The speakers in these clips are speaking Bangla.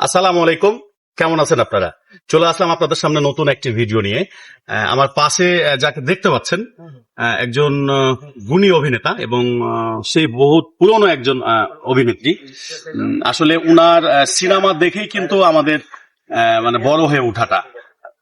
আসসালামু আলাইকুম। কেমন আছেন আপনারা? চলে আসলাম আপনাদের সামনে নতুন একটি ভিডিও নিয়ে। আমার পাশে যাকে দেখতে পাচ্ছেন একজন গুণী অভিনেতা এবং সেই বহুত পুরনো একজন অভিনেত্রী। আসলে উনার সিনেমা দেখেই কিন্তু আমাদের মানে বড় হয়ে ওঠাটা।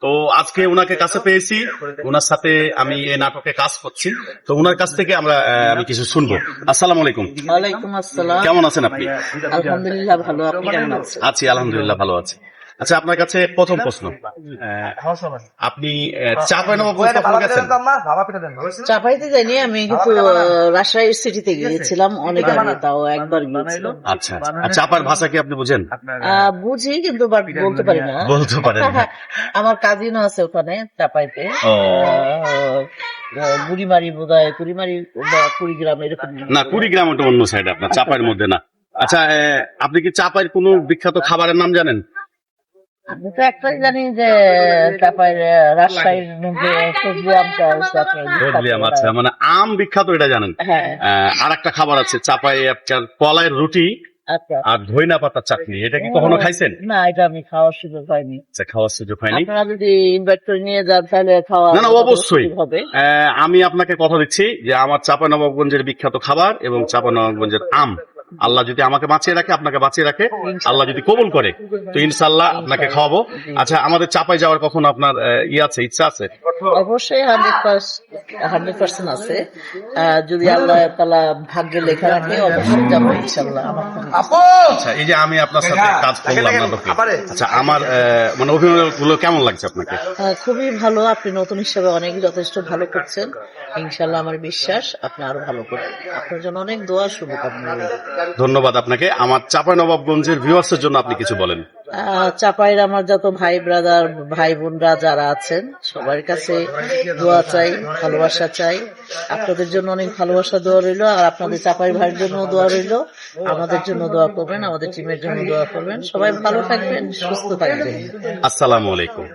তো আজকে ওনাকে কাছে পেয়েছি। ওনার সাথে আমি এই নাটকে কাজ করছি। তো ওনার কাছ থেকে আমরা আমি কিছু শুনব। আসসালাম আলাইকুম। ওয়ালাইকুম আসসালাম। কেমন আছেন আপনি? আলহামদুলিল্লাহ ভালো। আপনি কেমন আছেন? আছি আলহামদুলিল্লাহ ভালো আছি। আচ্ছা আপনার কাছে প্রথম প্রশ্ন। আপনি চাপাইনবাবগঞ্জ কখনো গেছেন চাপাইতে যাইনি আমি কিন্তু রাজশাহী সিটিতে গিয়েছিলাম অনেক আগে তাও একবার গিয়েছিলাম। আচ্ছা আর চাপার ভাষা কি আপনি বুঝেন? বুঝি কিন্তু বলতে পারি না। বলতে পারেন না। আমার কাজিনও আছে ওখানে চাপাইতে বুড়িমারি বোধ হয় কুড়িমারি বা কুড়িগ্রাম এরকম। না কুড়িগ্রাম ওটা অন্য সাইড আপনার চাপাইয়ের মধ্যে না। আচ্ছা আহ, আপনি কি চাপাইয়ের কোনো বিখ্যাত খাবারের নাম জানেন? আমি তো একটাই জানি যে আহ, রাজশাহীর সবজি আমটা তারপরে বদলিয়াম আচ্ছা মানে আম বিখ্যাত এটা জানেন? হ্যাঁ। আর একটা খাবার আছে চাপাই আপনার কলাইয়ের রুটি আচ্ছা। আর ধইনা পাতার চাটনি এটা কি কখনো খাইছেন? না এটা আমি খাওয়ার সুযোগ হয়নি আচ্ছা খাওয়ার সুযোগ হয়নি আপনারা যদি ইনভাইট করে নিয়ে যান তাহলে খাওয়া না, না, অবশ্যই। হবে। আমি আপনাকে কথা দিচ্ছি যে আমার চাপানবাবগঞ্জের বিখ্যাত খাবার এবং চাপানবাবগঞ্জের আম। আল্লাহ যদি আমাকে বাঁচিয়ে রাখে, আপনাকে বাঁচিয়ে রাখে। আল্লাহ যদি কবুল করে, তো ইনশাল্লাহ আপনাকে খাওয়াবো। আচ্ছা আমাদের চাপাই যাওয়ার কখন আপনার ইয়ে আছে, ইচ্ছা আছে? অবশ্যই হান্ড্রেড হান্ড্রেড পার্সেন্ট আছে। যদি আল্লাহ তালা ভাগ্যে লেখা রাখে অবশ্যই যাব ইনশাল্লাহ আচ্ছা এই যে আমি আপনার সাথে কাজ করলাম আচ্ছা আমার মানে অভিনয়গুলো কেমন লাগছে আপনাকে? খুবই ভালো। আপনি নতুন হিসাবে অনেক যথেষ্ট ভালো করছেন। ইনশাল্লাহ আমার বিশ্বাস আপনি আরও ভালো করবেন। আপনার জন্য অনেক দোয়া শুভকামনা ধন্যবাদ আপনাকে। আমার চাপানবাবগঞ্জের ভিউয়ার্সের জন্য আপনি কিছু বলেন। চাপাইয়ের আমার যত ভাই ব্রাদার ভাই বোনরা যারা আছেন সবার কাছে দোয়া চাই ভালোবাসা চাই। আপনাদের জন্য অনেক ভালোবাসা দোয়া রইল আর আপনাদের চাপাই ভাইয়ের জন্য দোয়া রইল। আমাদের জন্য দোয়া করবেন আমাদের টিমের জন্য দোয়া করবেন। সবাই ভালো থাকবেন সুস্থ থাকবেন। আসসালামু আলাইকুম।